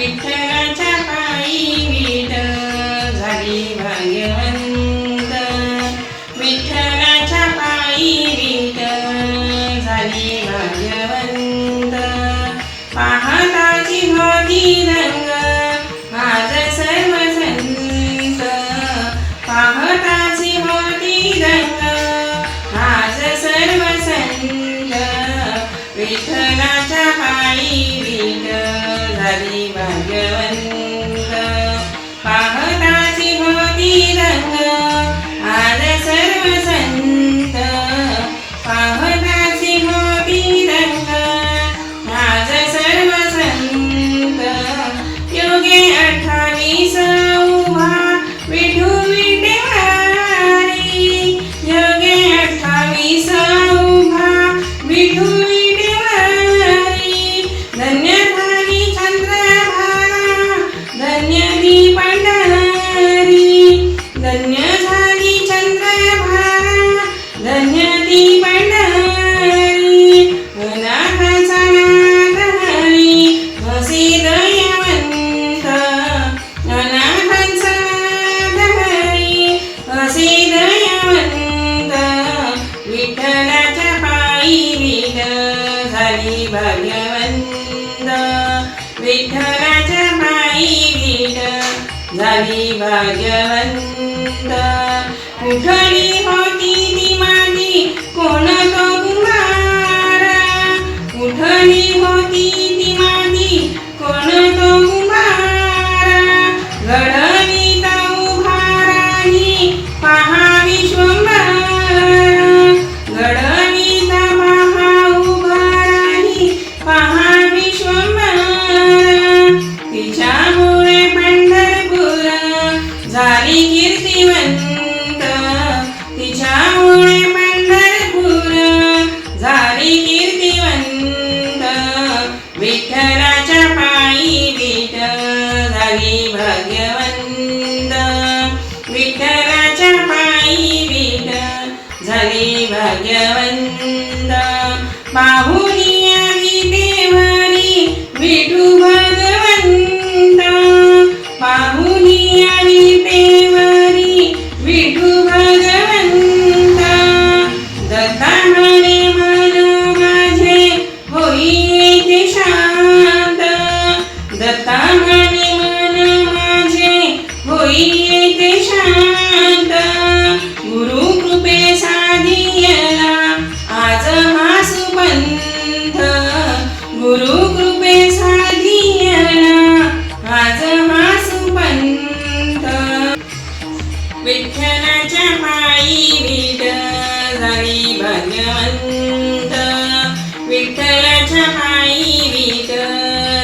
विठ्ठलाच्या पायी विट झाली भाग्यवंत विठ्ठलाच्या पायी विट झाली भाग्यवंत पाहताची होती रंग looking झाली भाग्यवंत विठ्ठलाच्या पायी विठ झाली भाग्यवंत कुठली होती ती माझी कोण तो कुंभार कुठली होती ती माझी कोण तो कुमार? घडवी तो उभाराही पहा विश्वंभर विठ्ठलाच्या पायी विठ झाली भाग्यवंत. विठ्ठलाच्या पायी विठ झाली भाग्यवंत.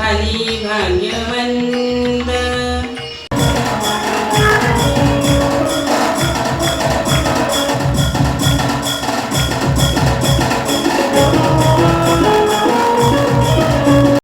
विठ्ठलाच्या पायी विठ झाली भाग्यवंत